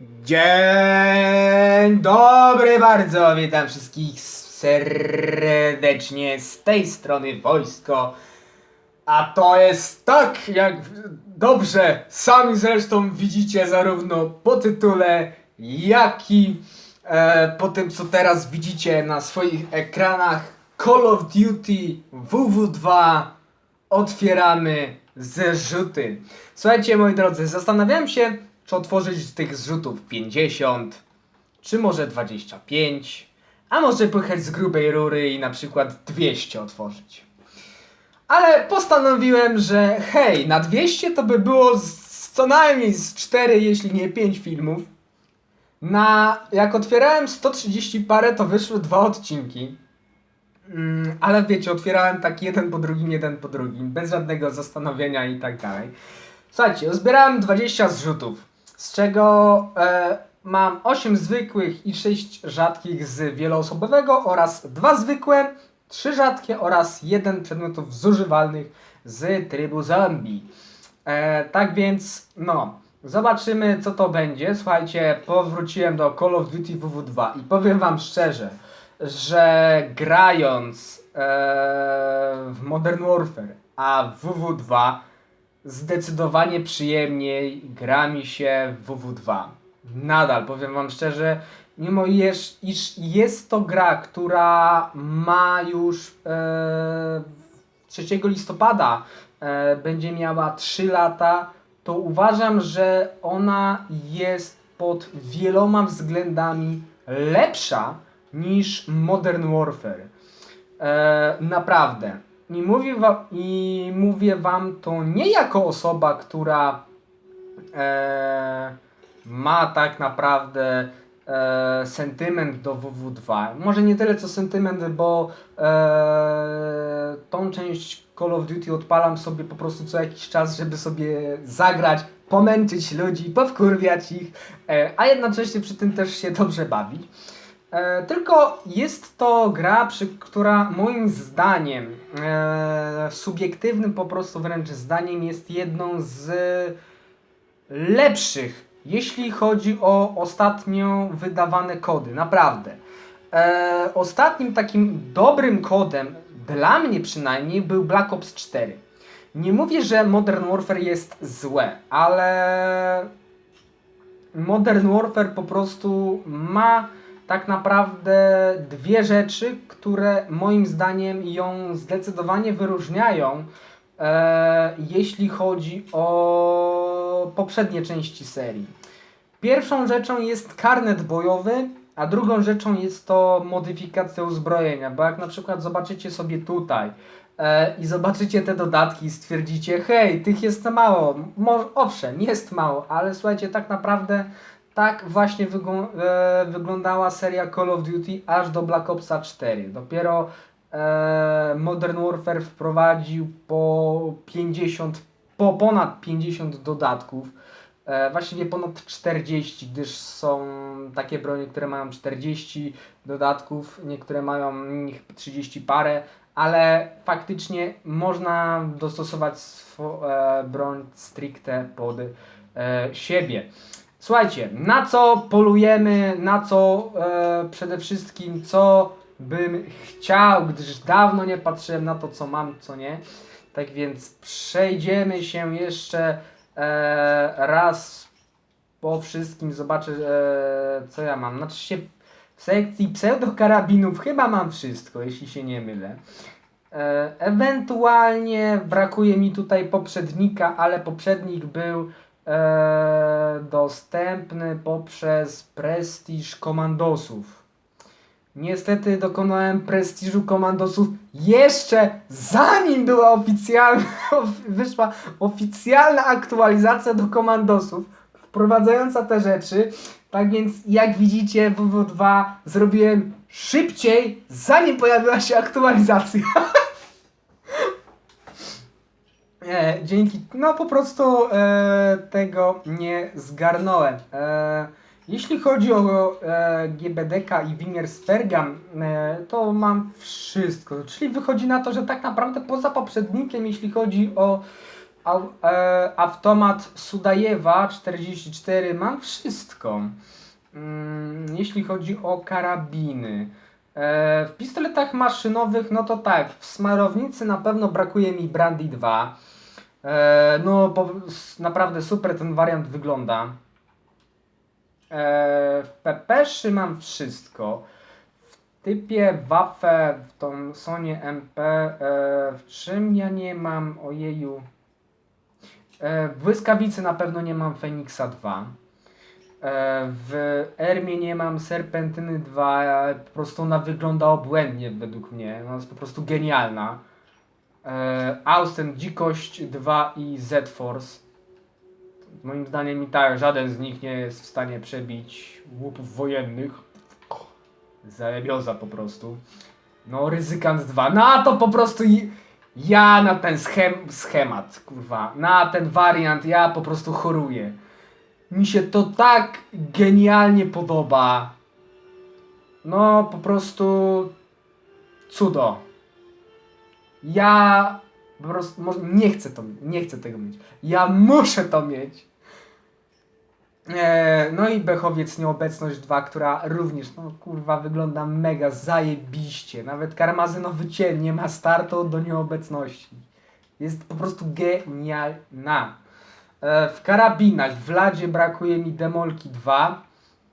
Dzień dobry bardzo, witam wszystkich serdecznie z tej strony wojsko. A to jest tak, jak dobrze sami zresztą widzicie zarówno po tytule, jak i e, po tym, co teraz widzicie na swoich ekranach. Call of Duty WW2 otwieramy zrzuty. Słuchajcie, moi drodzy, zastanawiałem się, czy otworzyć z tych zrzutów 50, czy może 25, a może pojechać z grubej rury i na przykład 200 otworzyć. Ale postanowiłem, że hej, na 200 to by było z, z co najmniej z 4, jeśli nie 5 filmów. Na, jak otwierałem 130 parę, to wyszły dwa odcinki. Mm, ale wiecie, otwierałem tak jeden po drugim, jeden po drugim, bez żadnego zastanowienia i tak dalej. Słuchajcie, uzbierałem 20 zrzutów, z czego e, mam 8 zwykłych i 6 rzadkich z wieloosobowego oraz 2 zwykłe, 3 rzadkie oraz 1 przedmiotów zużywalnych z trybu zombie. E, tak więc, no, zobaczymy co to będzie. Słuchajcie, powróciłem do Call of Duty WW2 i powiem wam szczerze, że grając e, w Modern Warfare, a w WW2 zdecydowanie przyjemniej gra mi się w WW2. Nadal powiem wam szczerze, mimo iż, iż jest to gra, która ma już e, 3 listopada e, będzie miała 3 lata, to uważam, że ona jest pod wieloma względami lepsza niż Modern Warfare. E, naprawdę. I mówię, wam, I mówię wam to nie jako osoba, która e, ma tak naprawdę e, sentyment do WW2. Może nie tyle co sentyment, bo e, tą część Call of Duty odpalam sobie po prostu co jakiś czas, żeby sobie zagrać, pomęczyć ludzi, powkurwiać ich, e, a jednocześnie przy tym też się dobrze bawić. E, tylko jest to gra, przy, która moim zdaniem, e, subiektywnym po prostu wręcz zdaniem, jest jedną z lepszych, jeśli chodzi o ostatnio wydawane kody. Naprawdę. E, ostatnim takim dobrym kodem, dla mnie przynajmniej, był Black Ops 4. Nie mówię, że Modern Warfare jest złe, ale Modern Warfare po prostu ma tak naprawdę dwie rzeczy, które moim zdaniem ją zdecydowanie wyróżniają, e, jeśli chodzi o poprzednie części serii. Pierwszą rzeczą jest karnet bojowy, a drugą rzeczą jest to modyfikacja uzbrojenia, bo jak na przykład zobaczycie sobie tutaj e, i zobaczycie te dodatki i stwierdzicie, hej, tych jest mało, Mo owszem, jest mało, ale słuchajcie, tak naprawdę tak właśnie e, wyglądała seria Call of Duty aż do Black Opsa 4. Dopiero e, Modern Warfare wprowadził po 50, po ponad 50 dodatków. E, właściwie ponad 40, gdyż są takie broni, które mają 40 dodatków, niektóre mają ich 30 parę, ale faktycznie można dostosować swo, e, broń stricte pod e, siebie. Słuchajcie, na co polujemy, na co e, przede wszystkim, co bym chciał, gdyż dawno nie patrzyłem na to, co mam, co nie. Tak więc przejdziemy się jeszcze e, raz po wszystkim, zobaczę, e, co ja mam. Znaczy się w sekcji pseudokarabinów chyba mam wszystko, jeśli się nie mylę. E, ewentualnie brakuje mi tutaj poprzednika, ale poprzednik był e, dostępny poprzez prestiż komandosów. Niestety dokonałem prestiżu komandosów jeszcze zanim była oficjalna, wyszła oficjalna aktualizacja do komandosów, wprowadzająca te rzeczy. Tak więc jak widzicie WW2 zrobiłem szybciej zanim pojawiła się aktualizacja. E, dzięki, no po prostu e, tego nie zgarnąłem. E, jeśli chodzi o e, GBDK i Wingerspergam, e, to mam wszystko. Czyli wychodzi na to, że tak naprawdę poza poprzednikiem, jeśli chodzi o Au, e, automat Sudajewa 44, mam wszystko. Mm, jeśli chodzi o karabiny. E, w pistoletach maszynowych, no to tak, w smarownicy na pewno brakuje mi Brandy 2. E, no, s- naprawdę super ten wariant wygląda. E, w Pepeszy mam wszystko. W typie Waffe, w tą Sony MP, e, w czym ja nie mam, ojeju. E, w błyskawicy na pewno nie mam Phoenixa 2. E, w Ermie nie mam Serpentyny 2, e, po prostu ona wygląda obłędnie według mnie, ona jest po prostu genialna. E, Austen Dzikość 2 i Z-Force. Moim zdaniem i tak żaden z nich nie jest w stanie przebić łupów wojennych. Zajebioza po prostu. No, Ryzykant 2. Na to po prostu ja na ten schem, schemat, kurwa, na ten wariant ja po prostu choruję. Mi się to tak genialnie podoba. No, po prostu cudo. Ja po prostu może, nie chcę to, nie chcę tego mieć. Ja muszę to mieć. E, no i Bechowiec Nieobecność 2, która również, no kurwa, wygląda mega zajebiście. Nawet karmazynowy cień nie ma startu do nieobecności. Jest po prostu genialna. E, w karabinach w Ladzie brakuje mi Demolki 2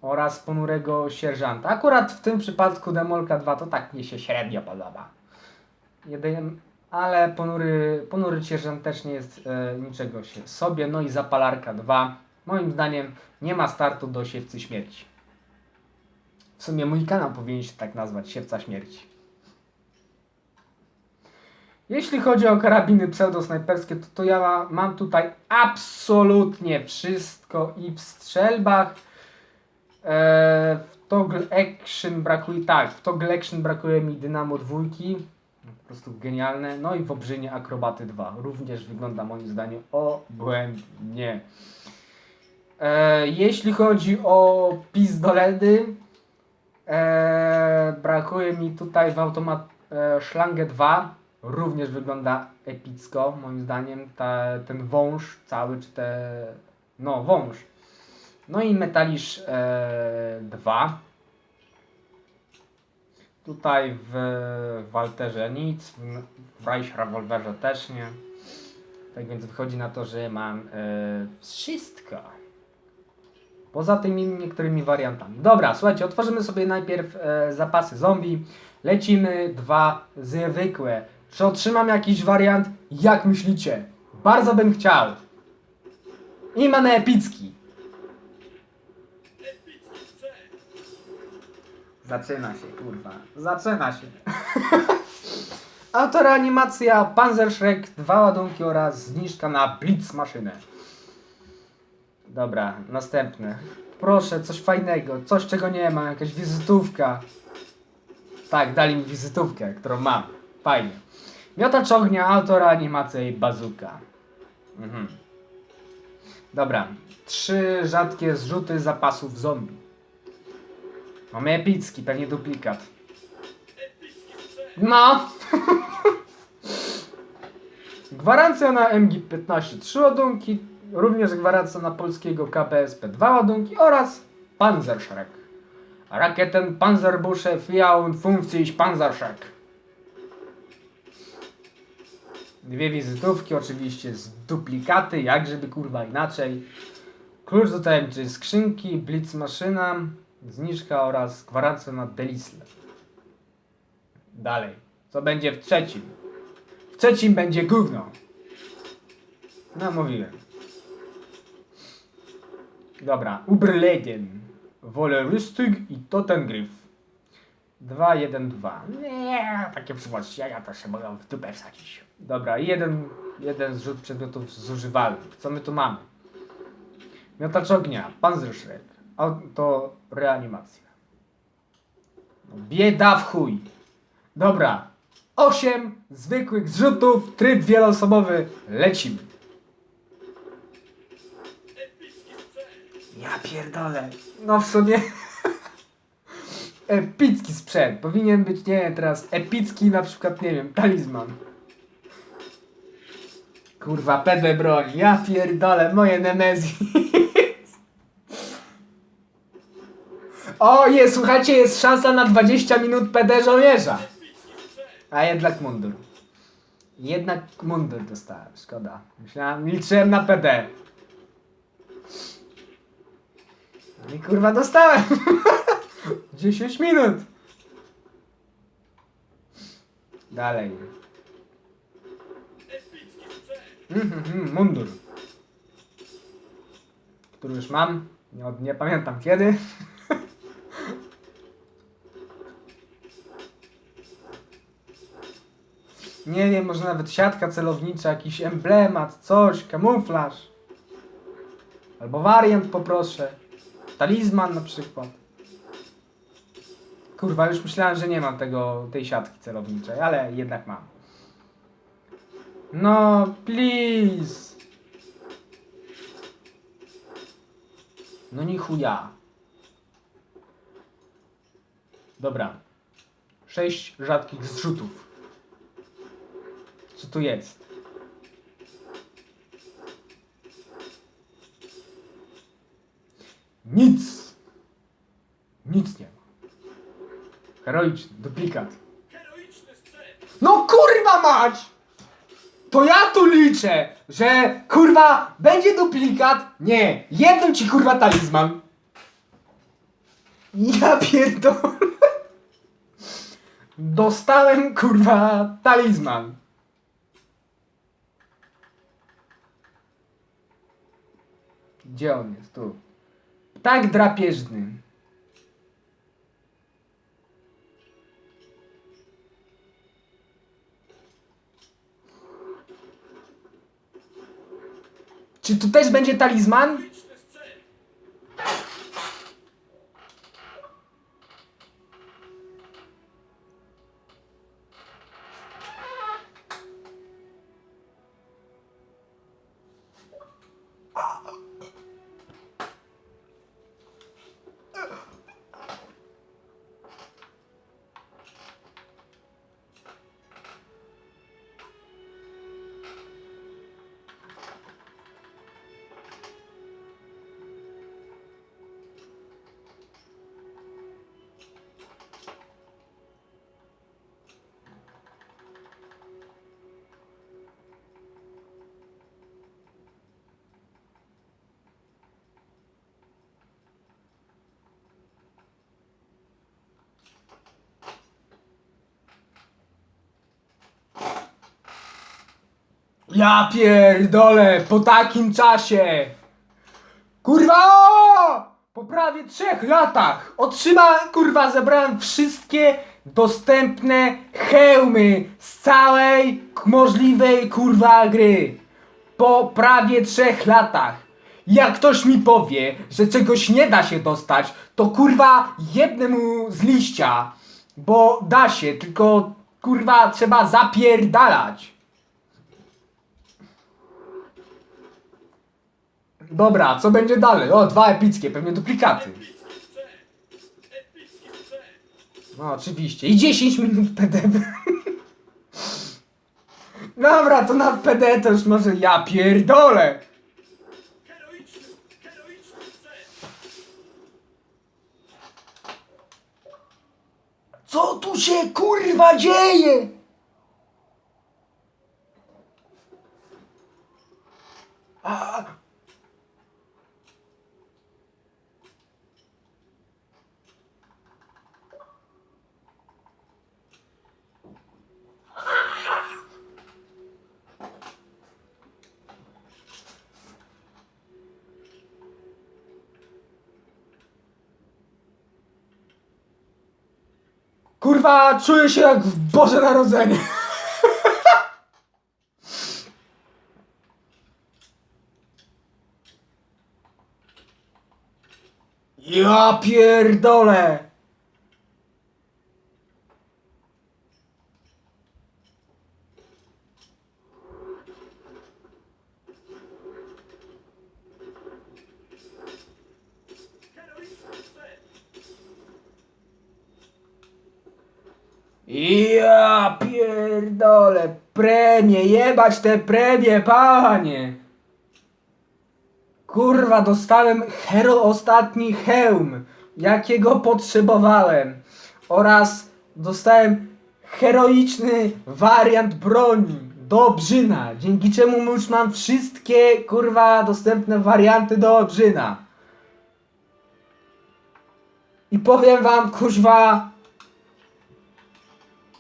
oraz Ponurego Sierżanta. Akurat w tym przypadku Demolka 2 to tak mnie się średnio podoba. Jeden, ale Ponury, Ponury Sierżant też nie jest e, niczego się sobie. No i Zapalarka 2. Moim zdaniem nie ma startu do Siewcy Śmierci. W sumie mój kanał powinien się tak nazwać, Siewca Śmierci. Jeśli chodzi o karabiny pseudosnajperskie, to, to ja ma, mam tutaj absolutnie wszystko i w strzelbach e, w toggle action brakuje, tak, w toggle action brakuje mi Dynamo dwójki, po prostu genialne, no i w Obrzynie Akrobaty 2, również wygląda moim zdaniem obłędnie. E, jeśli chodzi o pistolety, e, brakuje mi tutaj w automat e, Schlange 2. Również wygląda epicko, moim zdaniem. Ta, ten wąż cały, czy te. No, wąż. No i Metalisz e, 2. Tutaj w Walterze nic, w, Reich Rewolwerze też nie. Tak więc wychodzi na to, że mam e, wszystko. Poza tymi niektórymi wariantami. Dobra, słuchajcie, otworzymy sobie najpierw e, zapasy zombie. Lecimy dwa zwykłe. Czy otrzymam jakiś wariant? Jak myślicie? Bardzo bym chciał. I mamy epicki. Zaczyna się, kurwa. Zaczyna się. Autoreanimacja Panzerschreck, dwa ładunki oraz zniżka na Blitz maszynę. Dobra, następny. Proszę, coś fajnego, coś czego nie ma, jakaś wizytówka. Tak, dali mi wizytówkę, którą mam. Fajnie. Miotacz ognia, autoreanimacja i bazuka. Mhm. Dobra, trzy rzadkie zrzuty zapasów zombie. Mamy epicki, pewnie duplikat. No! Gwarancja na MG-15 3 ładunki, również gwarancja na polskiego KPSP 2 ładunki oraz Panzerschreck. Rakieten Panzerbusze Fiaun Funkcje Panzerschreck. Dwie wizytówki, oczywiście z duplikaty, jak żeby kurwa inaczej. Klucz do tajemniczej skrzynki, blitz maszyna, zniżka oraz gwarancja na Delisle. Dalej. Co będzie w trzecim? W trzecim będzie gówno. No mówiłem. Dobra, Uberlegen, Wolerystygg i Totengryf. 2, 1, 2. Nie, takie wzmocnienia to się mogą w dupę wsadzić. Dobra, jeden, jeden zrzut przedmiotów zużywalnych. Co my tu mamy? Miotacz ognia, Panzerschreck, autoreanimacja. No, bieda w chuj. Dobra, 8 zwykłych zrzutów, tryb wieloosobowy, lecimy. Ja pierdolę. No w sumie... Epicki sprzęt. Powinien być, nie teraz epicki na przykład, nie wiem, talizman. Kurwa, PD broń. Ja pierdolę, moje Nemezis. O, jest, słuchajcie, jest szansa na 20 minut PD żołnierza. A jednak mundur. Jednak mundur dostałem, szkoda. Myślałem, liczyłem na PD. No I kurwa dostałem. 10 minut. Dalej. Mhm, mhm, mundur. Który już mam. Nie, nie pamiętam kiedy. Nie wiem, może nawet siatka celownicza, jakiś emblemat, coś, kamuflaż. Albo wariant poproszę. Talizman na przykład. Kurwa, już myślałem, że nie mam tego, tej siatki celowniczej, ale jednak mam. No, please. No ni chuja. Dobra. Sześć rzadkich zrzutów. Co tu jest? Nic. Nic nie ma. Heroiczny, duplikat. No kurwa mać! To ja tu liczę, że kurwa będzie duplikat. Nie, jedną ci kurwa talizman. Ja pierdolę. Dostałem kurwa talizman. Gdzie on jest? Tu. Tak drapieżny. Czy tu też będzie talizman? Ja pierdolę, po takim czasie! Kurwa! Po prawie trzech latach otrzymałem, kurwa, zebrałem wszystkie dostępne hełmy z całej możliwej, kurwa, gry. Po prawie trzech latach. Jak ktoś mi powie, że czegoś nie da się dostać, to kurwa jednę mu z liścia. Bo da się, tylko kurwa trzeba zapierdalać. Dobra, co będzie dalej? O, dwa epickie, pewnie duplikaty. No, oczywiście. I 10 minut PD. Dobra, to na PD to już może ja pierdolę. Co tu się kurwa dzieje? A, Kurwa, czuję się jak w Boże Narodzenie. Ja pierdolę. Ja pierdolę. premie, jebać te premie, panie! Kurwa, dostałem hero ostatni hełm, jakiego potrzebowałem. Oraz dostałem heroiczny wariant broni do obrzyna, dzięki czemu już mam wszystkie kurwa dostępne warianty do obrzyna. I powiem wam, kuźwa,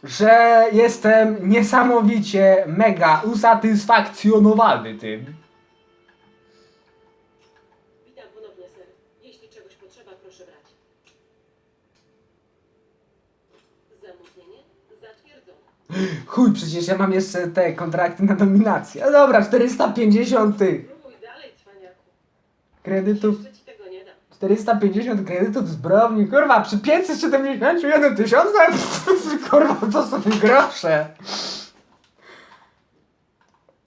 że jestem niesamowicie mega usatysfakcjonowany tym. Witam ponownie, ser. Jeśli czegoś potrzeba, proszę brać. Zamówienie zatwierdzone. Chuj, przecież ja mam jeszcze te kontrakty na dominację. No dobra, 450 tych Próbuj dalej, cwaniaku. kredytów. Jeszcze ci tego nie dam. 450 kredytów z browni, kurwa, przy 571 tysiące, kurwa, to są grosze.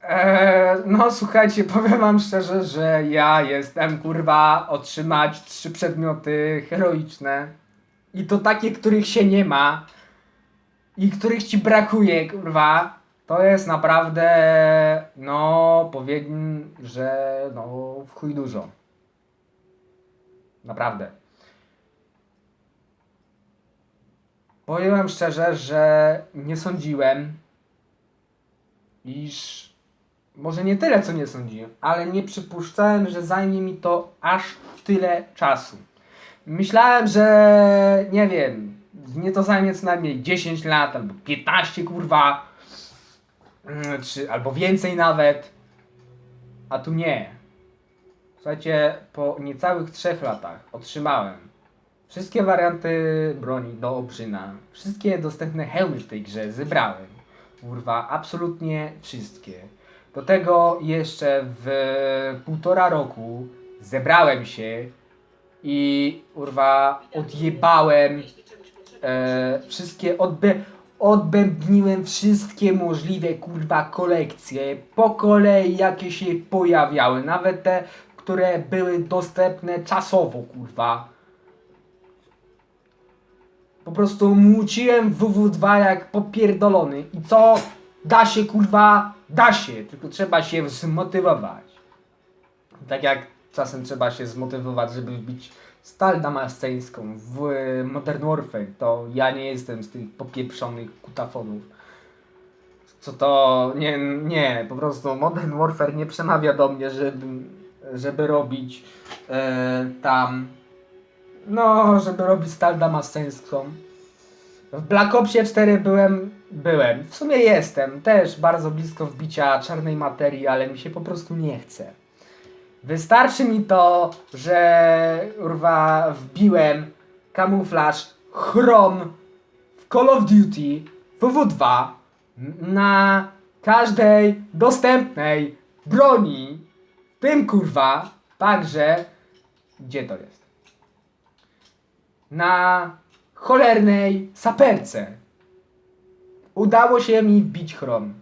Eee, no słuchajcie, powiem wam szczerze, że ja jestem, kurwa, otrzymać trzy przedmioty heroiczne. I to takie, których się nie ma. I których ci brakuje, kurwa, to jest naprawdę, no, powiem, że no, w chuj dużo. Naprawdę. Powiem wam szczerze, że nie sądziłem, iż może nie tyle, co nie sądziłem, ale nie przypuszczałem, że zajmie mi to aż tyle czasu. Myślałem, że nie wiem, mnie to zajmie co najmniej 10 lat albo 15 kurwa, Mm, czy albo więcej nawet, a tu nie. Słuchajcie, po niecałych trzech latach otrzymałem wszystkie warianty broni do obrzyna, wszystkie dostępne hełmy w tej grze zebrałem. Kurwa, absolutnie wszystkie. Do tego jeszcze w półtora roku zebrałem się i kurwa odjebałem e, wszystkie odbe odbębniłem wszystkie możliwe kurwa kolekcje po kolei jakie się pojawiały, nawet te, które były dostępne czasowo kurwa. Po prostu muciłem WW2 jak popierdolony i co da się kurwa, da się, tylko trzeba się zmotywować. Tak jak czasem trzeba się zmotywować, żeby wbić stal damasceńską w Modern Warfare, to ja nie jestem z tych popieprzonych kutafonów. Co to, nie, nie, po prostu Modern Warfare nie przemawia do mnie, żeby, żeby robić e, tam, no, żeby robić stal damasceńską. W Black Opsie 4 byłem, byłem, w sumie jestem, też bardzo blisko wbicia czarnej materii, ale mi się po prostu nie chce. Wystarczy mi to, że urwa wbiłem kamuflaż Chrom w Call of Duty WW2 na każdej dostępnej broni, tym kurwa także gdzie to jest? Na cholernej saperce. Udało się mi wbić chrom.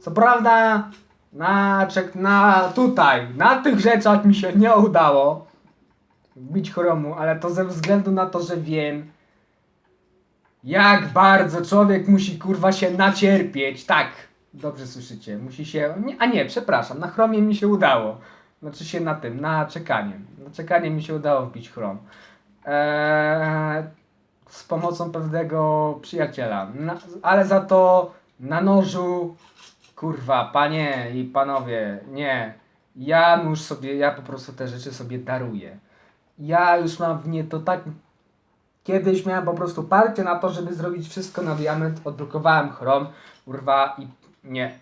Co prawda, na, czek, na tutaj, na tych rzeczach mi się nie udało wbić chromu, ale to ze względu na to, że wiem, jak bardzo człowiek musi kurwa się nacierpieć. Tak, dobrze słyszycie, musi się. A nie, przepraszam, na chromie mi się udało. Znaczy się na tym, na czekanie. Na czekanie mi się udało wbić chrom. Eee, z pomocą pewnego przyjaciela. Na, ale za to na nożu Kurwa, panie i panowie, nie. Ja już sobie, ja po prostu te rzeczy sobie daruję. Ja już mam w nie to tak. Kiedyś miałem po prostu parcie na to, żeby zrobić wszystko na diament. Odblokowałem chrom, kurwa i nie.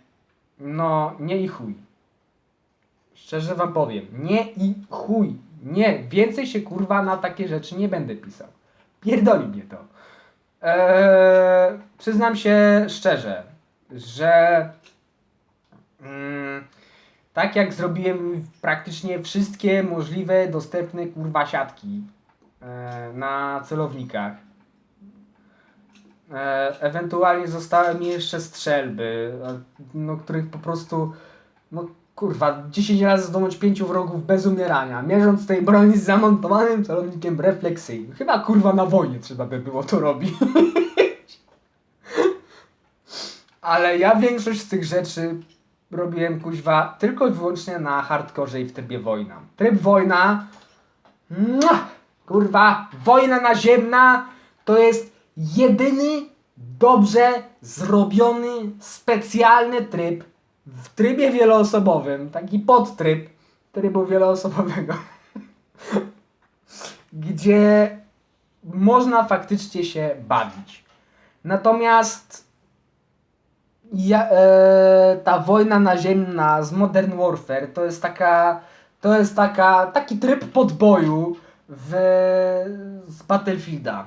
No, nie i chuj. Szczerze wam powiem, nie i chuj. Nie, więcej się kurwa na takie rzeczy nie będę pisał. Pierdoli mnie to. Eee, przyznam się szczerze, że Mm, tak jak zrobiłem praktycznie wszystkie możliwe dostępne kurwa siatki e, na celownikach. E, ewentualnie zostały mi jeszcze strzelby, e, no, których po prostu no kurwa 10 razy zdąć pięciu wrogów bez umierania, mierząc tej broni z zamontowanym celownikiem refleksyjnym. Chyba kurwa na wojnie trzeba by było to robić. Ale ja większość z tych rzeczy robiłem kuźwa tylko i wyłącznie na hardkorze i w trybie wojna. Tryb wojna. Kurwa, wojna naziemna to jest jedyny dobrze zrobiony specjalny tryb w trybie wieloosobowym, taki podtryb trybu wieloosobowego, gdzie można faktycznie się bawić. Natomiast ja, e, ta wojna naziemna z Modern Warfare to jest taka, to jest taka, taki tryb podboju w, z Battlefielda.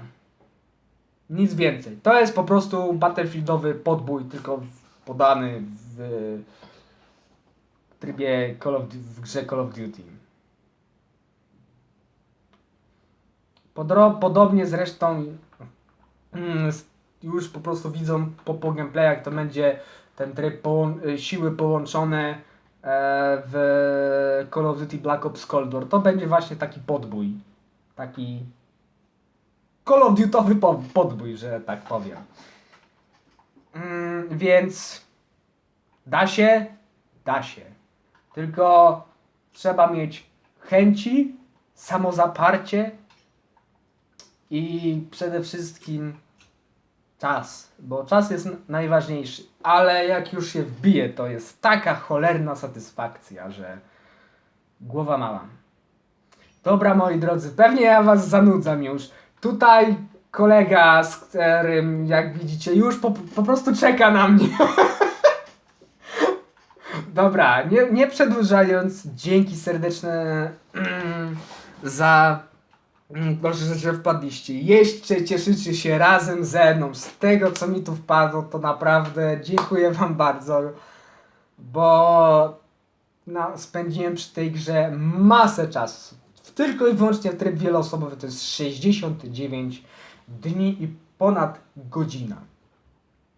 Nic więcej. To jest po prostu Battlefieldowy podbój, tylko podany w trybie Call of, w grze Call of Duty. Podobnie zresztą mm, już po prostu widzą po, po gameplayach, to będzie ten tryb połą- y, siły połączone e, w Call of Duty Black Ops Cold War. To będzie właśnie taki podbój. Taki Call of po- podbój, że tak powiem. Mm, więc da się, da się. Tylko trzeba mieć chęci, samozaparcie i przede wszystkim czas, bo czas jest najważniejszy. Ale jak już się wbije, to jest taka cholerna satysfakcja, że głowa mała. Dobra, moi drodzy, pewnie ja was zanudzam już. Tutaj kolega, z którym, jak widzicie, już po, po prostu czeka na mnie. Dobra, nie, nie przedłużając, dzięki serdeczne mm, za mm, proszę, że wpadliście. Jeszcze cieszycie się razem ze mną z tego, co mi tu wpadło, to naprawdę dziękuję wam bardzo, bo no, spędziłem przy tej grze masę czasu. Tylko i wyłącznie tryb wieloosobowy to jest 69 dni i ponad godzina.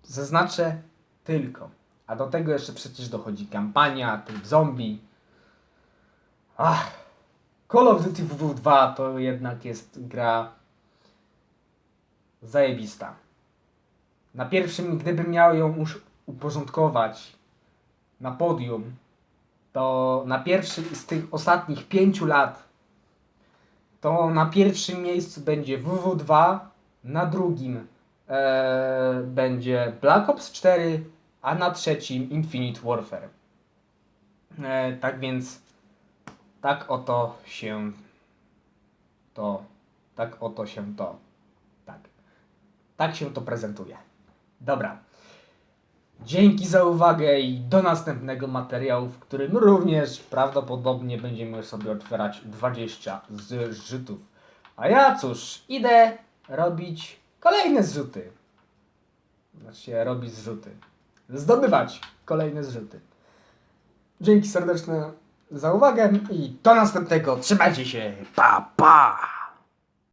Zaznaczę tylko. A do tego jeszcze przecież dochodzi kampania, tryb zombie. Ach, Call of Duty WW2 to jednak jest gra zajebista. Na pierwszym, gdybym miał ją już uporządkować na podium, to na pierwszym z tych ostatnich pięciu lat, to na pierwszym miejscu będzie WW2, na drugim e, będzie Black Ops 4, a na trzecim Infinite Warfare. E, tak więc tak oto się to, tak oto się to, tak, tak się to prezentuje. Dobra. Dzięki za uwagę i do następnego materiału, w którym również prawdopodobnie będziemy sobie otwierać 20 zrzutów. A ja cóż, idę robić kolejne zrzuty. Znaczy robić zrzuty. Zdobywać kolejne zrzuty. Dzięki serdeczne za uwagę i do następnego. Trzymajcie się. Pa, pa!